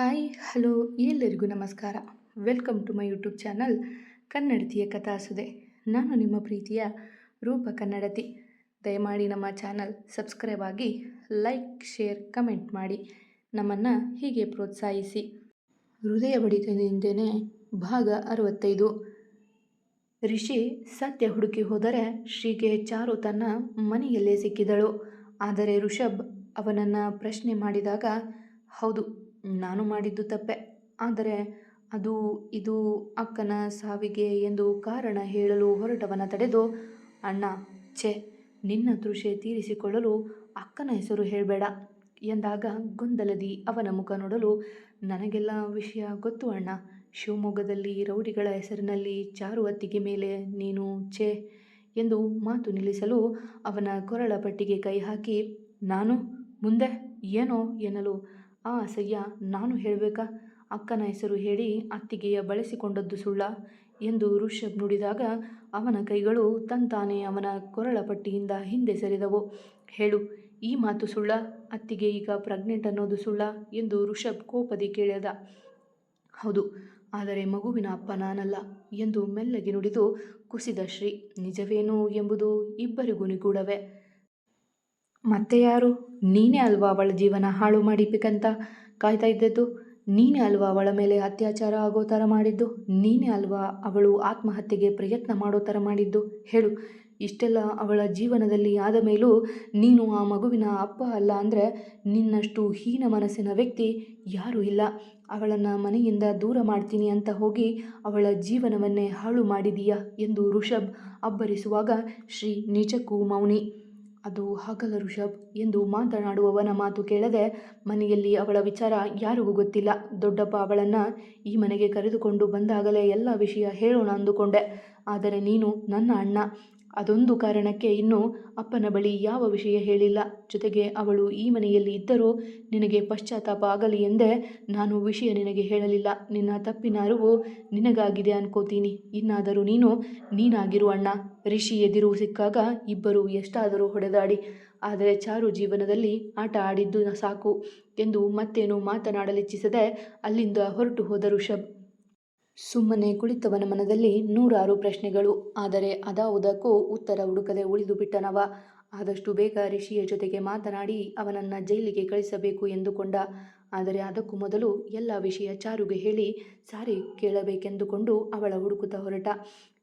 Hi hello ಎಲ್ಲರಿಗೂ ನಮಸ್ಕಾರ. Welcome to my YouTube channel ಕನ್ನಡತಿಯ ಕಥಾಸುದೆ ನಾನು ನಿಮ್ಮ ಪ್ರೀತಿಯ ರೂಪ ಕನ್ನಡತಿ. ದಯಮಾಡಿ ನಮ್ಮ ಚಾನಲ್ ಸಬ್ಸ್ಕ್ರೈಬ್ ಆಗಿ ಲೈಕ್ ಶೇರ್ ಕಮೆಂಟ್ ಮಾಡಿ. ನಮ್ಮನ್ನು ಹೀಗೆ ಪ್ರೋತ್ಸಾಹಿಸಿ. ಹೃದಯ ಬಡಿತದಿಂದನೇ ಭಾಗ ಅರವತ್ತೈದು. ರಿಷಿ ಸತ್ಯ ಹುಡುಕಿ ಹೋದರೆ ಶ್ರೀಗೆ ಚಾರು ತನ್ನ ಮನೆಯಲ್ಲೇ ಸಿಕ್ಕಿದಳು. ಆದರೆ ಋಷಭ್ ಅವನನ್ನು ಪ್ರಶ್ನೆ ಮಾಡಿದಾಗ, ಹೌದು ನಾನು ಮಾಡಿದ್ದು ತಪ್ಪೆ. ಆದರೆ ಅದು, ಇದು ಅಕ್ಕನ ಸಾವಿಗೆ ಎಂದು ಕಾರಣ ಹೇಳಲು ಹೊರಟವನ ತಡೆದು, ಅಣ್ಣ, ಛೆ, ನಿನ್ನ ತೃಷೆ ತೀರಿಸಿಕೊಳ್ಳಲು ಅಕ್ಕನ ಹೆಸರು ಹೇಳಬೇಡ ಎಂದಾಗ ಗೊಂದಲದಿ ಅವನ ಮುಖ ನೋಡಲು, ನನಗೆಲ್ಲ ವಿಷಯ ಗೊತ್ತು ಅಣ್ಣ. ಶಿವಮೊಗ್ಗದಲ್ಲಿ ರೌಡಿಗಳ ಹೆಸರಿನಲ್ಲಿ ಚಾರು ಅತ್ತಿಗೆ ಮೇಲೆ ನೀನು ಛೆ ಎಂದು ಮಾತು ನಿಲ್ಲಿಸಲು ಅವನ ಕೊರಳ ಪಟ್ಟಿಗೆ ಕೈ ಹಾಕಿ, ನಾನು? ಮುಂದೆ? ಏನೋ? ಎನ್ನಲು ಆ ಅಸಯ್ಯ ನಾನು ಹೇಳಬೇಕಾ? ಅಕ್ಕನ ಹೆಸರು ಹೇಳಿ ಅತ್ತಿಗೆಯ ಬಳಸಿಕೊಂಡದ್ದು ಸುಳ್ಳ ಎಂದು ಋಷಭ್ ನುಡಿದಾಗ ಅವನ ಕೈಗಳು ತಂತಾನೆ ಅವನ ಕೊರಳ ಪಟ್ಟಿಯಿಂದ ಹಿಂದೆ ಸರಿದವು. ಹೇಳು, ಈ ಮಾತು ಸುಳ್ಳ? ಅತ್ತಿಗೆ ಈಗ ಪ್ರೆಗ್ನೆಂಟ್ ಅನ್ನೋದು ಸುಳ್ಳ ಎಂದು ಋಷಭ್ ಕೋಪದಿ ಕೇಳಿದ ಹೌದು, ಆದರೆ ಮಗುವಿನ ಅಪ್ಪ ನಾನಲ್ಲ ಎಂದು ಮೆಲ್ಲಗೆ ನುಡಿದು ಕುಸಿದ ಶ್ರೀ. ನಿಜವೇನು ಎಂಬುದು ಇಬ್ಬರಿಗೂ ನಿಗೂಢವೇ. ಮತ್ತೆ ಯಾರು? ನೀನೇ ಅಲ್ವಾ ಅವಳ ಜೀವನ ಹಾಳು ಮಾಡಿಬೇಕಂತ ಕಾಯ್ತಾ ಇದ್ದದ್ದು? ನೀನೇ ಅಲ್ವಾ ಅವಳ ಮೇಲೆ ಅತ್ಯಾಚಾರ ಆಗೋ ಥರ ಮಾಡಿದ್ದು? ನೀನೇ ಅಲ್ವಾ ಅವಳು ಆತ್ಮಹತ್ಯೆಗೆ ಪ್ರಯತ್ನ ಮಾಡೋ ಥರ ಮಾಡಿದ್ದು? ಹೇಳು. ಇಷ್ಟೆಲ್ಲ ಅವಳ ಜೀವನದಲ್ಲಿ ಆದ ಮೇಲೂ ನೀನು ಆ ಮಗುವಿನ ಅಪ್ಪ ಅಲ್ಲ ಅಂದರೆ ನಿನ್ನಷ್ಟು ಹೀನ ಮನಸ್ಸಿನ ವ್ಯಕ್ತಿ ಯಾರೂ ಇಲ್ಲ. ಅವಳನ್ನು ಮನೆಯಿಂದ ದೂರ ಮಾಡ್ತೀನಿ ಅಂತ ಹೋಗಿ ಅವಳ ಜೀವನವನ್ನೇ ಹಾಳು ಮಾಡಿದೀಯಾ ಎಂದು ಋಷಭ್ ಅಬ್ಬರಿಸುವಾಗ ಶ್ರೀ ನಿಜಕ್ಕೂ ಮೌನಿ. ಅದು ಹಗಲ ಋಷಭ್ ಎಂದು ಮಾತನಾಡುವವನ ಮಾತು ಕೇಳದೆ ಮನೆಯಲ್ಲಿ ಅವಳ ವಿಚಾರ ಯಾರಿಗೂ ಗೊತ್ತಿಲ್ಲ. ದೊಡ್ಡಪ್ಪ ಅವಳನ್ನು ಈ ಮನೆಗೆ ಕರೆದುಕೊಂಡು ಬಂದಾಗಲೇ ಎಲ್ಲ ವಿಷಯ ಹೇಳೋಣ ಅಂದುಕೊಂಡೆ. ಆದರೆ ನೀನು ನನ್ನ ಅಣ್ಣ. ಅದೊಂದು ಕಾರಣಕ್ಕೆ ಇನ್ನೂ ಅಪ್ಪನ ಬಳಿ ಯಾವ ವಿಷಯ ಹೇಳಿಲ್ಲ. ಜೊತೆಗೆ ಅವಳು ಈ ಮನೆಯಲ್ಲಿ ಇದ್ದರೂ ನಿನಗೆ ಪಶ್ಚಾತ್ತಾಪ ಆಗಲಿ ಎಂದೇ ನಾನು ವಿಷಯ ನಿನಗೆ ಹೇಳಲಿಲ್ಲ. ನಿನ್ನ ತಪ್ಪಿನ ಅರಿವು ನಿನಗಾಗಿದೆ ಅನ್ಕೋತೀನಿ. ಇನ್ನಾದರೂ ನೀನು ನೀನಾಗಿರು ಅಣ್ಣ. ರಿಷಿ ಎದಿರು ಸಿಕ್ಕಾಗ ಇಬ್ಬರು ಎಷ್ಟಾದರೂ ಹೊಡೆದಾಡಿ. ಆದರೆ ಚಾರು ಜೀವನದಲ್ಲಿ ಆಟ ಆಡಿದ್ದು ಸಾಕು ಎಂದು ಮತ್ತೇನು ಮಾತನಾಡಲಿಚ್ಛಿಸದೆ ಅಲ್ಲಿಂದ ಹೊರಟು ಹೋದ ಋಷಭ್ ಸುಮ್ಮನೆ ಕುಳಿತವನ ಮನದಲ್ಲಿ ನೂರಾರು ಪ್ರಶ್ನೆಗಳು. ಆದರೆ ಅದಾವುದಕ್ಕೂ ಉತ್ತರ ಹುಡುಕದೆ ಉಳಿದು ಬಿಟ್ಟನವ ಆದಷ್ಟು ಬೇಗ ರಿಷಿಯ ಜೊತೆಗೆ ಮಾತನಾಡಿ ಅವನನ್ನು ಜೈಲಿಗೆ ಕಳಿಸಬೇಕು ಎಂದುಕೊಂಡ. ಆದರೆ ಅದಕ್ಕೂ ಮೊದಲು ಎಲ್ಲ ವಿಷಯ ಚಾರುಗೆ ಹೇಳಿ ಸಾರಿ ಕೇಳಬೇಕೆಂದುಕೊಂಡು ಅವಳ ಹುಡುಕುತ್ತಾ ಹೊರಟ.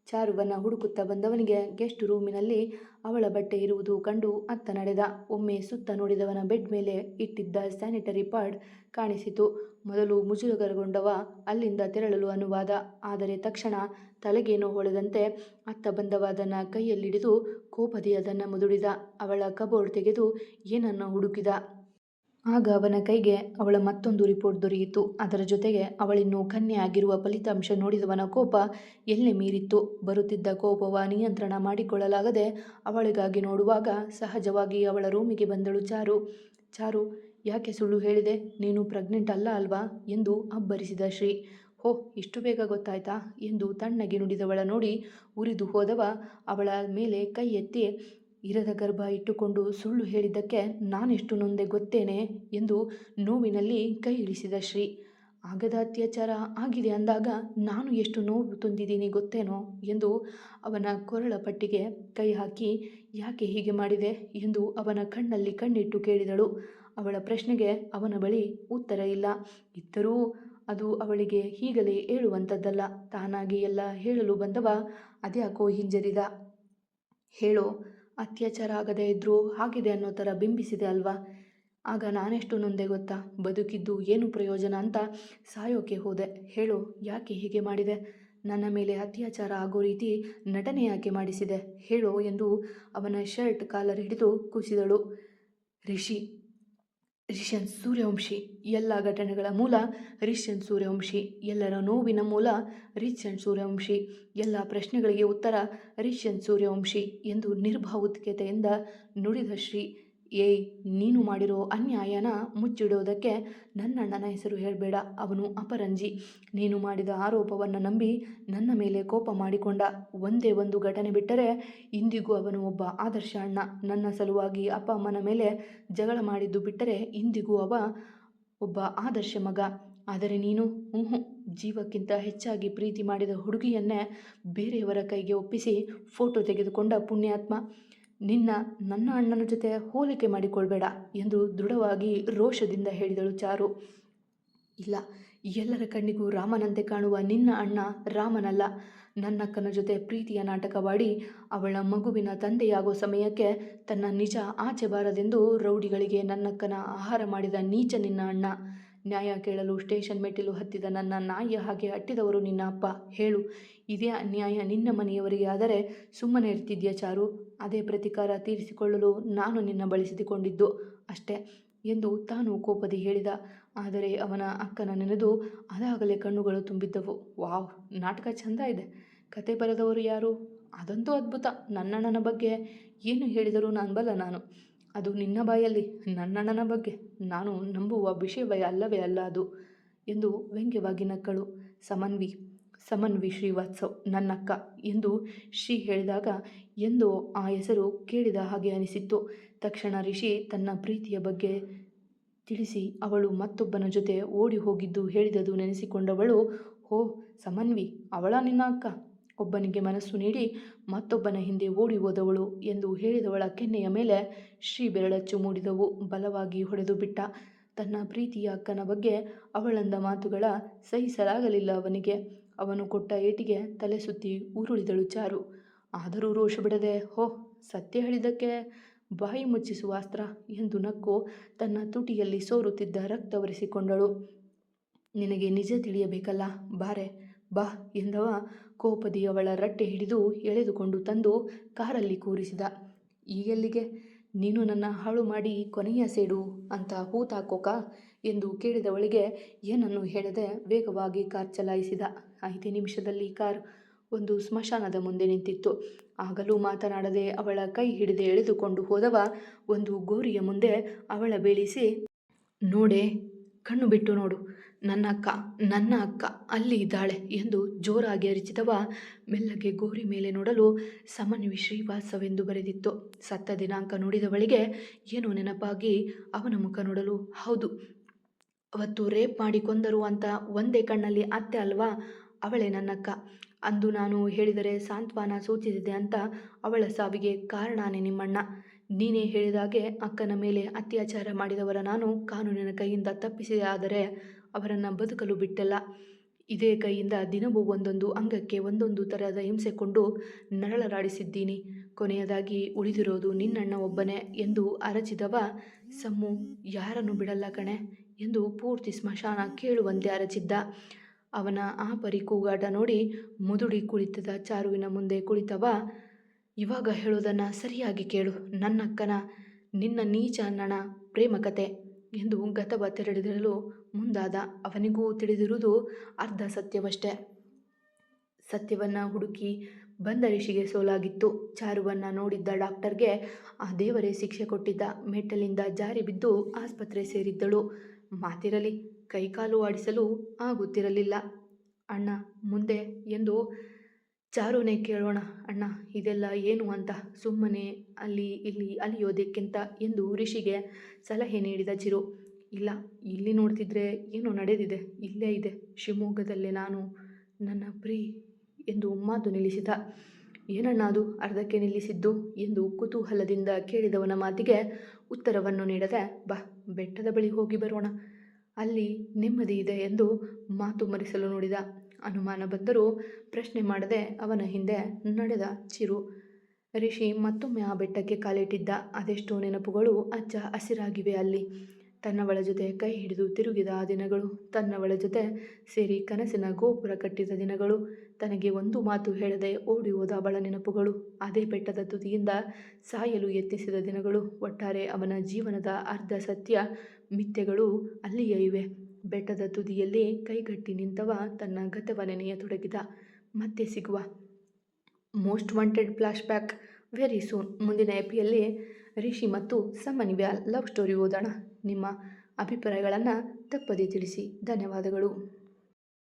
ಚಾರುವನ್ನು ಹುಡುಕುತ್ತಾ ಬಂದವನಿಗೆ ಗೆಸ್ಟ್ ರೂಮಿನಲ್ಲಿ ಅವಳ ಬಟ್ಟೆ ಇರುವುದು ಕಂಡು ಅತ್ತ ನಡೆದ. ಒಮ್ಮೆ ಸುತ್ತ ನೋಡಿದವನ ಬೆಡ್ ಮೇಲೆ ಇಟ್ಟಿದ್ದ ಸ್ಯಾನಿಟರಿ ಪಾಡ್ ಕಾಣಿಸಿತು. ಮೊದಲು ಮುಜುಗರಗೊಂಡವ ಅಲ್ಲಿಂದ ತೆರಳಲು ಅನುವಾದ. ಆದರೆ ತಕ್ಷಣ ತಲೆಗೇನೋ ಹೊಳೆದಂತೆ ಅತ್ತ ಬಂದವ ಅದನ್ನು ಕೈಯಲ್ಲಿಡಿದು ಕೋಪದಿ ಅದನ್ನು ಮುದುಡಿದ. ಅವಳ ಕಬೋರ್ಡ್ ತೆಗೆದು ಏನನ್ನು ಹುಡುಕಿದ. ಆಗ ಅವನ ಕೈಗೆ ಅವಳ ಮತ್ತೊಂದು ರಿಪೋರ್ಟ್ ದೊರೆಯಿತು. ಅದರ ಜೊತೆಗೆ ಅವಳಿನ್ನು ಕನ್ಯೆ ಆಗಿರುವ ಫಲಿತಾಂಶ ನೋಡಿದವನ ಕೋಪ ಎಲ್ಲೆ ಮೀರಿತ್ತು. ಬರುತ್ತಿದ್ದ ಕೋಪವ ನಿಯಂತ್ರಣ ಮಾಡಿಕೊಳ್ಳಲಾಗದೆ ಅವಳಿಗಾಗಿ ನೋಡುವಾಗ ಸಹಜವಾಗಿ ಅವಳ ರೂಮಿಗೆ ಬಂದಳು ಚಾರು. ಚಾರು ಯಾಕೆ ಸುಳ್ಳು ಹೇಳಿದೆ? ನೀನು ಪ್ರೆಗ್ನೆಂಟ್ ಅಲ್ಲ ಅಲ್ವಾ? ಎಂದು ಅಬ್ಬರಿಸಿದ ಶ್ರೀ. ಹೋ, ಇಷ್ಟು ಬೇಗ ಗೊತ್ತಾಯ್ತಾ? ಎಂದು ತಣ್ಣಗೆ ನುಡಿದವಳ ನೋಡಿ ಉರಿದು ಹೋದವ. ಅವಳ ಮೇಲೆ ಕೈ ಎತ್ತಿ ಇರದ ಗರ್ಭ ಇಟ್ಟುಕೊಂಡು ಸುಳ್ಳು ಹೇಳಿದ್ದಕ್ಕೆ ನಾನೆಷ್ಟು ನೊಂದೆ ಗೊತ್ತೇನೆ? ಎಂದು ನೋವಿನಲ್ಲಿ ಕೈ ಇಳಿಸಿದ ಶ್ರೀ. ಆಗದ ಅತ್ಯಾಚಾರ ಆಗಿದೆ ಅಂದಾಗ ನಾನು ಎಷ್ಟು ನೋವು ತುಂದಿದ್ದೀನಿ ಗೊತ್ತೇನೋ? ಎಂದು ಅವನ ಕೊರಳ ಪಟ್ಟಿಗೆ ಕೈ ಹಾಕಿ, ಯಾಕೆ ಹೀಗೆ ಮಾಡಿದೆ? ಎಂದು ಅವನ ಕಣ್ಣಲ್ಲಿ ಕಣ್ಣಿಟ್ಟು ಕೇಳಿದಳು. ಅವಳ ಪ್ರಶ್ನೆಗೆ ಅವನ ಬಳಿ ಉತ್ತರ ಇಲ್ಲ. ಇದ್ದರೂ ಅದು ಅವಳಿಗೆ ಹೀಗಲೇ ಹೇಳುವಂಥದ್ದಲ್ಲ ತಾನಾಗಿ ಎಲ್ಲ ಹೇಳಲು ಬಂದವ, ಅದ್ಯಾಕೋ ಹಿಂಜರಿದ. ಹೇಳೋ, ಅತ್ಯಾಚಾರ ಆಗದೇ ಇದ್ರೂ ಆಗಿದೆ ಅನ್ನೋ ಥರ ಬಿಂಬಿಸಿದೆ ಅಲ್ವಾ? ಆಗ ನಾನೆಷ್ಟು ನೊಂದೆ ಗೊತ್ತಾ? ಬದುಕಿದ್ದು ಏನು ಪ್ರಯೋಜನ ಅಂತ ಸಾಯೋಕೆ ಹೋದೆ. ಹೇಳು, ಯಾಕೆ ಹೀಗೆ ಮಾಡಿದೆ? ನನ್ನ ಮೇಲೆ ಅತ್ಯಾಚಾರ ಆಗೋ ರೀತಿ ನಟನೆ ಯಾಕೆ ಮಾಡಿಸಿದೆ? ಹೇಳೋ ಎಂದು ಅವನ ಶರ್ಟ್ ಕಾಲರ್ ಹಿಡಿದು ಕುಸಿದಳು. ರಿಷಿ ರಿಷನ್ ಸೂರ್ಯವಂಶಿ, ಎಲ್ಲ ಘಟನೆಗಳ ಮೂಲ ರಿಷನ್ ಸೂರ್ಯವಂಶಿ, ಎಲ್ಲರ ನೋವಿನ ಮೂಲ ರಿಷನ್ ಸೂರ್ಯವಂಶಿ, ಎಲ್ಲ ಪ್ರಶ್ನೆಗಳಿಗೆ ಉತ್ತರ ರಿಷನ್ ಸೂರ್ಯವಂಶಿ ಎಂದು ನಿರ್ಭಾವುಕತೆಯಿಂದ ನುಡಿದ ಶ್ರೀ ಏಯ್, ನೀನು ಮಾಡಿರೋ ಅನ್ಯಾಯನ ಮುಚ್ಚಿಡೋದಕ್ಕೆ ನನ್ನಣ್ಣನ ಹೆಸರು ಹೇಳಬೇಡ, ಅವನು ಅಪರಂಜಿ. ನೀನು ಮಾಡಿದ ಆರೋಪವನ್ನು ನಂಬಿ ನನ್ನ ಮೇಲೆ ಕೋಪ ಮಾಡಿಕೊಂಡ. ಒಂದೇ ಒಂದು ಘಟನೆ ಬಿಟ್ಟರೆ ಇಂದಿಗೂ ಅವನು ಒಬ್ಬ ಆದರ್ಶ ಅಣ್ಣ. ನನ್ನ ಸಲುವಾಗಿ ಅಪ್ಪ ಅಮ್ಮನ ಮೇಲೆ ಜಗಳ ಮಾಡಿದ್ದು ಬಿಟ್ಟರೆ ಇಂದಿಗೂ ಅವ ಒಬ್ಬ ಆದರ್ಶ ಮಗ. ಆದರೆ ನೀನು ಹ್ಞೂ ಜೀವಕ್ಕಿಂತ ಹೆಚ್ಚಾಗಿ ಪ್ರೀತಿ ಮಾಡಿದ ಹುಡುಗಿಯನ್ನೇ ಬೇರೆಯವರ ಕೈಗೆ ಒಪ್ಪಿಸಿ, ಫೋಟೋ ತೆಗೆದುಕೊಂಡ ಪುಣ್ಯಾತ್ಮ. ನಿನ್ನ, ನನ್ನ ಅಣ್ಣನ ಜೊತೆ ಹೋಲಿಕೆ ಮಾಡಿಕೊಳ್ಬೇಡ ಎಂದು ದೃಢವಾಗಿ ರೋಷದಿಂದ ಹೇಳಿದಳು ಚಾರು. ಇಲ್ಲ, ಎಲ್ಲರ ಕಣ್ಣಿಗೂ ರಾಮನಂತೆ ಕಾಣುವ ನಿನ್ನ ಅಣ್ಣ ರಾಮನಲ್ಲ. ನನ್ನಕ್ಕನ ಜೊತೆ ಪ್ರೀತಿಯ ನಾಟಕವಾಡಿ ಅವಳ ಮಗುವಿನ ತಂದೆಯಾಗೋ ಸಮಯಕ್ಕೆ ತನ್ನ ನಿಜ ಆಚೆ ಬಾರದೆಂದು ರೌಡಿಗಳಿಗೆ ನನ್ನಕ್ಕನ ಆಹಾರ ಮಾಡಿದ ನೀಚ ನಿನ್ನ ಅಣ್ಣ. ನ್ಯಾಯ ಕೇಳಲು ಸ್ಟೇಷನ್ ಮೆಟ್ಟಿಲು ಹತ್ತಿದ ನನ್ನ ನಾಯಿಯ ಹಾಗೆ ಅಟ್ಟಿದವರು ನಿನ್ನ ಅಪ್ಪ. ಹೇಳು, ಇದೇ ಅನ್ಯಾಯ ನಿನ್ನ ಮನೆಯವರಿಗೆ ಆದರೆ ಸುಮ್ಮನೆ ಇರ್ತಿದ್ಯಾ ಚಾರು? ಅದೇ ಪ್ರತಿಕಾರ ತೀರಿಸಿಕೊಳ್ಳಲು ನಾನು ನಿನ್ನ ಬಳಸಿಕೊಂಡಿದ್ದು ಅಷ್ಟೇ ಎಂದು ತಾನು ಕೋಪದಿ ಹೇಳಿದ. ಆದರೆ ಅವನ ಅಕ್ಕನ ನೆನೆದು ಅದಾಗಲೇ ಕಣ್ಣುಗಳು ತುಂಬಿದ್ದವು. ವಾವ್, ನಾಟಕ ಚಂದ ಇದೆ. ಕತೆ ಬರೆದವರು ಯಾರು? ಅದಂತೂ ಅದ್ಭುತ. ನನ್ನಣ್ಣನ ಬಗ್ಗೆ ಏನು ಹೇಳಿದರೂ ನಾನು ಬಲ್ಲ ನಾನು. ಅದು ನಿನ್ನ ಬಾಯಲ್ಲಿ, ನನ್ನಣ್ಣನ ಬಗ್ಗೆ. ನಾನು ನಂಬುವ ವಿಷಯವೇ ಅಲ್ಲವೇ ಅಲ್ಲ ಅದು ಎಂದು ವ್ಯಂಗ್ಯವಾಗಿ ನಕ್ಕಳು. ಸಮನ್ವಿ ಸಮನ್ವಿ ಶ್ರೀವಾತ್ಸವ್ ನನ್ನಕ್ಕ ಎಂದು ಶ್ರೀ ಹೇಳಿದಾಗ ಎಂದು ಆ ಹೆಸರು ಕೇಳಿದ ಹಾಗೆ ಅನಿಸಿತ್ತು. ತಕ್ಷಣ ರಿಷಿ ತನ್ನ ಪ್ರೀತಿಯ ಬಗ್ಗೆ ತಿಳಿಸಿ ಅವಳು ಮತ್ತೊಬ್ಬನ ಜೊತೆ ಓಡಿ ಹೋಗಿದ್ದು ಹೇಳಿದದು ನೆನೆಸಿಕೊಂಡವಳು, ಹೋ ಸಮನ್ವಿ, ಅವಳ ನಿನ್ನ ಅಕ್ಕ. ಒಬ್ಬನಿಗೆ ಮನಸ್ಸು ನೀಡಿ ಮತ್ತೊಬ್ಬನ ಹಿಂದೆ ಓಡಿ ಹೋದವಳು ಎಂದು ಹೇಳಿದವಳ ಕೆನ್ನೆಯ ಮೇಲೆ ಶ್ರೀ ಬೆರಳಚ್ಚು ಮೂಡಿದವು. ಬಲವಾಗಿ ಹೊಡೆದು ಬಿಟ್ಟ ತನ್ನ ಪ್ರೀತಿಯ ಅಕ್ಕನ ಬಗ್ಗೆ ಅವಳಂದ ಮಾತುಗಳ ಸಹಿಸಲಾಗಲಿಲ್ಲ ಅವನಿಗೆ. ಅವನು ಕೊಟ್ಟ ಏಟಿಗೆ ತಲೆ ಸುತ್ತಿ ಉರುಳಿದಳು ಚಾರು. ಆದರೂ ರೋಷ ಬಿಡದೆ, ಹೋ, ಸತ್ಯ ಹೇಳಿದ್ದಕ್ಕೆ ಬಾಯಿ ಮುಚ್ಚಿಸುವ ಅಸ್ತ್ರ ಎಂದು ನಕ್ಕು ತನ್ನ ತುಟಿಯಲ್ಲಿ ಸೋರುತ್ತಿದ್ದ ರಕ್ತ ಒರೆಸಿಕೊಂಡಳು. ನಿನಗೆ ನಿಜ ತಿಳಿಯಬೇಕಲ್ಲ, ಬಾರೆ, ಬಾ ಎಂದವ ಕೋಪದಿ ಅವಳ ರಟ್ಟೆ ಹಿಡಿದು ಎಳೆದುಕೊಂಡು ತಂದು ಕಾರಲ್ಲಿ ಕೂರಿಸಿದ. ಈಗೆಲ್ಲಿಗೆ ನೀನು ನನ್ನ ಹಾಳು ಮಾಡಿ ಕೊನೆಯ ಸೇಡು ಅಂತ ಹೂತಾಕೋಕ ಎಂದು ಕೇಳಿದವಳಿಗೆ ಏನನ್ನು ಹೇಳದೆ ವೇಗವಾಗಿ ಕಾರ್ ಚಲಾಯಿಸಿದ. ಐದು ನಿಮಿಷದಲ್ಲಿ ಕಾರ್ ಒಂದು ಸ್ಮಶಾನದ ಮುಂದೆ ನಿಂತಿತ್ತು. ಆಗಲೂ ಮಾತನಾಡದೆ ಅವಳ ಕೈ ಹಿಡಿದು ಎಳೆದುಕೊಂಡು ಹೋದವ ಒಂದು ಗೋರಿಯ ಮುಂದೆ ಅವಳ ಬೀಳಿಸಿ, ನೋಡೆ, ಕಣ್ಣು ಬಿಟ್ಟು ನೋಡು. ನನ್ನ ಅಕ್ಕ ನನ್ನ ಅಕ್ಕ, ಅಲ್ಲಿ ಇದ್ದಾಳೆ ಎಂದು ಜೋರಾಗಿ ಅರಿಚಿದವ ಮೆಲ್ಲಗೆ ಗೋರಿ ಮೇಲೆ ನೋಡಲು ಸಮನ್ವಿ ಶ್ರೀವಾಸವೆಂದು ಬರೆದಿತ್ತು. ಸತ್ತ ದಿನಾಂಕ ನೋಡಿದವಳಿಗೆ ಏನೋ ನೆನಪಾಗಿ ಅವನ ಮುಖ ನೋಡಲು, ಹೌದು, ಅವತ್ತು ರೇಪ್ ಮಾಡಿ ಕೊಂದರು ಅಂತ ಒಂದೇ ಕಣ್ಣಲ್ಲಿ ಅತ್ತೆ ಅಲ್ವಾ? ಅವಳೇ ನನ್ನಕ್ಕ ಅಂದು ನಾನು ಹೇಳಿದರೆ ಸಾಂತ್ವನ ಸೂಚಿಸಿದೆ ಅಂತ ಅವಳ ಸಾವಿಗೆ ಕಾರಣನೇ ನಿಮ್ಮಣ್ಣ. ನೀನೇ ಹೇಳಿದಾಗೆ ಅಕ್ಕನ ಮೇಲೆ ಅತ್ಯಾಚಾರ ಮಾಡಿದವರ ನಾನು ಕಾನೂನಿನ ಕೈಯಿಂದ ತಪ್ಪಿಸಿದೆ. ಆದರೆ ಅವರನ್ನು ಬದುಕಲು ಬಿಟ್ಟಲ್ಲ. ಇದೇ ಕೈಯಿಂದ ದಿನವೂ ಒಂದೊಂದು ಅಂಗಕ್ಕೆ ಒಂದೊಂದು ಥರದ ಹಿಂಸೆ ಕೊಂಡು ನರಳರಾಡಿಸಿದ್ದೀನಿ. ಕೊನೆಯದಾಗಿ, ಉಳಿದಿರೋದು ನಿನ್ನಣ್ಣ ಒಬ್ಬನೇ ಎಂದು ಅರಚಿದವ ಸಮ್ಮು, ಯಾರನ್ನು ಬಿಡಲ್ಲ ಕಣೆ ಎಂದು ಪೂರ್ತಿ ಸ್ಮಶಾನ ಕೇಳುವಂತೆ ಅರಚಿದ್ದ. ಅವನ ಆ ಪರಿ ಕೂಗಾಟ ನೋಡಿ ಮುದುಡಿ ಕುಳಿತದ ಚಾರುವಿನ ಮುಂದೆ ಕುಳಿತವ. ಇವಾಗ ಹೇಳೋದನ್ನು ಸರಿಯಾಗಿ ಕೇಳು, ನನ್ನಕ್ಕನ, ನಿನ್ನ ನೀಚ ಅನ್ನಣ ಪ್ರೇಮ ಕತೆ ಎಂದು ಗತವ ತೆರಳಿದಿರಲು ಮುಂದಾದ ಅವನಿಗೂ ತಿಳಿದಿರುವುದು ಅರ್ಧ ಸತ್ಯವಷ್ಟೇ. ಸತ್ಯವನ್ನು ಹುಡುಕಿ ಬಂದ ಋಷಿಗೆ ಸೋಲಾಗಿತ್ತು. ಚಾರುವನ್ನ ನೋಡಿದ್ದ ಡಾಕ್ಟರ್ಗೆ ಆ ದೇವರೇ ಶಿಕ್ಷೆ ಕೊಟ್ಟಿದ್ದ ಮೆಟ್ಟಲಿಂದ ಜಾರಿ ಬಿದ್ದು ಆಸ್ಪತ್ರೆ ಸೇರಿದ್ದಳು. ಮಾತಿರಲಿ, ಕೈಕಾಲು ಆಡಿಸಲು ಆಗುತ್ತಿರಲಿಲ್ಲ. ಅಣ್ಣ, ಮುಂದೆ ಎಂದು ಚಾರುನೇ ಕೇಳೋಣ, ಅಣ್ಣ. ಇದೆಲ್ಲ ಏನು ಅಂತ? ಸುಮ್ಮನೆ ಅಲ್ಲಿ ಇಲ್ಲಿ ಅಲಿಯೋದಕ್ಕಿಂತ ಎಂದು ಋಷಿಗೆ ಸಲಹೆ ನೀಡಿದ ಚಿರು. ಇಲ್ಲ, ಇಲ್ಲಿ ನೋಡ್ತಿದ್ರೆ ಏನೋ ನಡೆದಿದೆ. ಇಲ್ಲೇ ಇದೆ. ಶಿವಮೊಗ್ಗದಲ್ಲೇ ನಾನು ನನ್ನ ಪ್ರೀ ಎಂದು ಮಾತು ನಿಲ್ಲಿಸಿದ. ಏನಣ್ಣ ಅದು? ಅರ್ಧಕ್ಕೆ ನಿಲ್ಲಿಸಿದ್ದು ಎಂದು ಕುತೂಹಲದಿಂದ ಕೇಳಿದವನ ಮಾತಿಗೆ ಉತ್ತರವನ್ನು ನೀಡದೆ, ಬಾ, ಬೆಟ್ಟದ ಬಳಿ ಹೋಗಿ ಬರೋಣ. ಅಲ್ಲಿ ನೆಮ್ಮದಿ ಇದೆ ಎಂದು ಮಾತು ಮರೆಸಲು ನೋಡಿದ. ಅನುಮಾನ ಬಂದರೂ ಪ್ರಶ್ನೆ ಮಾಡದೆ ಅವನ ಹಿಂದೆ ನಡೆದ ಚಿರು. ರಿಷಿ ಮತ್ತೊಮ್ಮೆ ಆ ಬೆಟ್ಟಕ್ಕೆ ಕಾಲಿಟ್ಟಿದ್ದ ಅದೆಷ್ಟೋ ನೆನಪುಗಳು ಅಚ್ಚ ಹಸಿರಾಗಿವೆ ಅಲ್ಲಿ. ತನ್ನವಳ ಜೊತೆ ಕೈ ಹಿಡಿದು ತಿರುಗಿದ ಆ ದಿನಗಳು, ತನ್ನವಳ ಜೊತೆ ಸೇರಿ ಕನಸಿನ ಗೋಪುರ ಕಟ್ಟಿದ ದಿನಗಳು, ತನಗೆ ಒಂದು ಮಾತು ಹೇಳದೆ ಓಡಿ ಹೋದ ಅವಳ ನೆನಪುಗಳು, ಅದೇ ಬೆಟ್ಟದ ತುದಿಯಿಂದ ಸಾಯಲು ಯತ್ನಿಸಿದ ದಿನಗಳು, ಒಟ್ಟಾರೆ ಅವನ ಜೀವನದ ಅರ್ಧ ಸತ್ಯ ಮಿಥ್ಯೆಗಳು ಅಲ್ಲಿಯೇ ಇವೆ. ಬೆಟ್ಟದ ತುದಿಯಲ್ಲಿ ಕೈಗಟ್ಟಿ ನಿಂತವ ತನ್ನ ಗತವ ನೆನೆಯತೊಡಗಿದ ಮತ್ತೆ ಸಿಗುವ. Most wanted flashback. Very soon. ಮುಂದಿನ ಎಪಿಯಲ್ಲಿ ರಿಷಿ ಮತ್ತು ಸಮನ್ವಯ ಲವ್ ಸ್ಟೋರಿ ಓದೋಣ. ನಿಮ್ಮ ಅಭಿಪ್ರಾಯಗಳನ್ನು ತಪ್ಪದೇ ತಿಳಿಸಿ. ಧನ್ಯವಾದಗಳು.